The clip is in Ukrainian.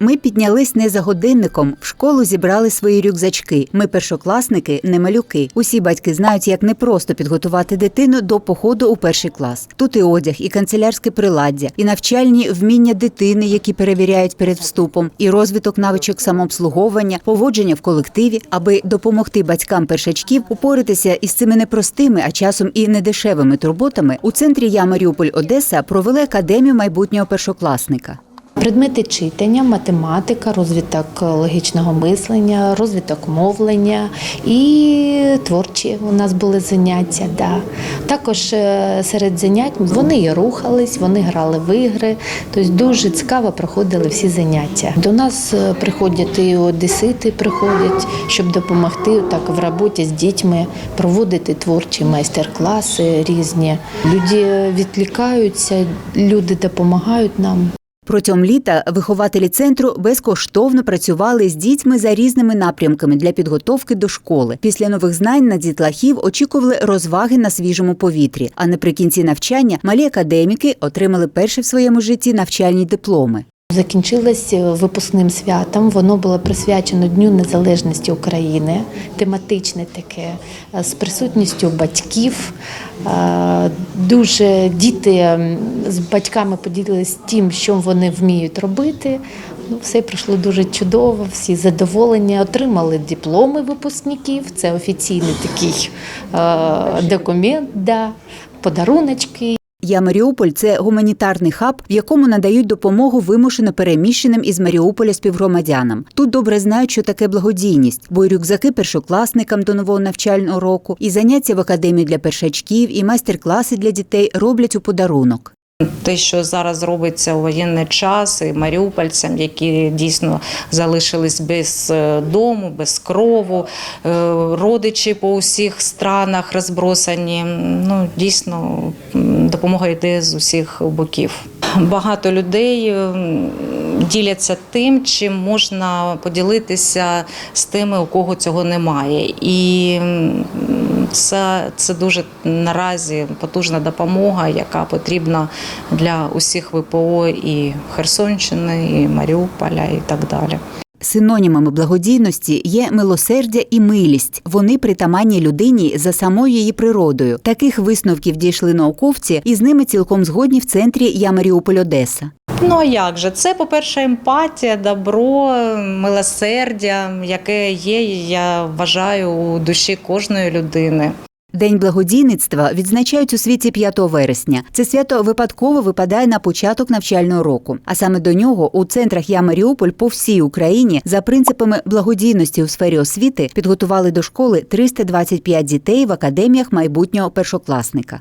Ми піднялись не за годинником. В школу зібрали свої рюкзачки. Ми першокласники, не малюки. Усі батьки знають, як непросто підготувати дитину до походу у перший клас. Тут і одяг, і канцелярське приладдя, і навчальні вміння дитини, які перевіряють перед вступом, і розвиток навичок самообслуговування, поводження в колективі, аби допомогти батькам першачків упоратися із цими непростими, а часом і недешевими турботами. У центрі Я Маріуполь Одеса провели академію майбутнього першокласника. Предмети читання, математика, розвиток логічного мислення, розвиток мовлення і творчі у нас були заняття. Да. Також е, серед занять вони і рухались, вони грали в ігри. Тобто дуже цікаво проходили всі заняття. До нас е, приходять і одесити, приходять, щоб допомогти так в роботі з дітьми, проводити творчі майстер-класи різні. Люди відлікаються, люди допомагають нам. Протягом літа вихователі центру безкоштовно працювали з дітьми за різними напрямками для підготовки до школи. Після нових знань на дітлахів очікували розваги на свіжому повітрі. А наприкінці навчання малі академіки отримали перші в своєму житті навчальні дипломи. Закінчилось випускним святом. Воно було присвячено Дню Незалежності України, тематичне таке, е, з присутністю батьків. Дуже діти з батьками поділились тим, що вони вміють робити. Ну, все пройшло дуже чудово, всі задоволені, отримали дипломи випускників. Це офіційний такий е, документ, да, подаруночки. Я Маріуполь це гуманітарний хаб, в якому надають допомогу вимушено переміщеним із Маріуполя співгромадянам. Тут добре знають, що таке благодійність, бо й рюкзаки першокласникам до нового навчального року, і заняття в академії для першачків, і майстер-класи для дітей роблять у подарунок. Те, що зараз робиться у воєнний час, і маріупольцям, які дійсно залишились без е, дому, без крову, е, родичі по усіх странах розбросані. Ну дійсно допомога йде з усіх боків. Багато людей діляться тим, чим можна поділитися з тими, у кого цього немає. І це, це дуже наразі потужна допомога, яка потрібна для усіх ВПО і Херсонщини, і Маріуполя, і так далі. Синонімами благодійності є милосердя і милість. Вони притаманні людині за самою її природою. Таких висновків дійшли науковці, і з ними цілком згодні в центрі Я Маріуполь Одеса. Ну а як же? Це, по-перше, емпатія, добро, милосердя, яке є, я вважаю, у душі кожної людини. День благодійництва відзначають у світі 5 вересня. Це свято випадково випадає на початок навчального року. А саме до нього у центрах Я Маріуполь по всій Україні за принципами благодійності у сфері освіти підготували до школи 325 дітей в академіях майбутнього першокласника.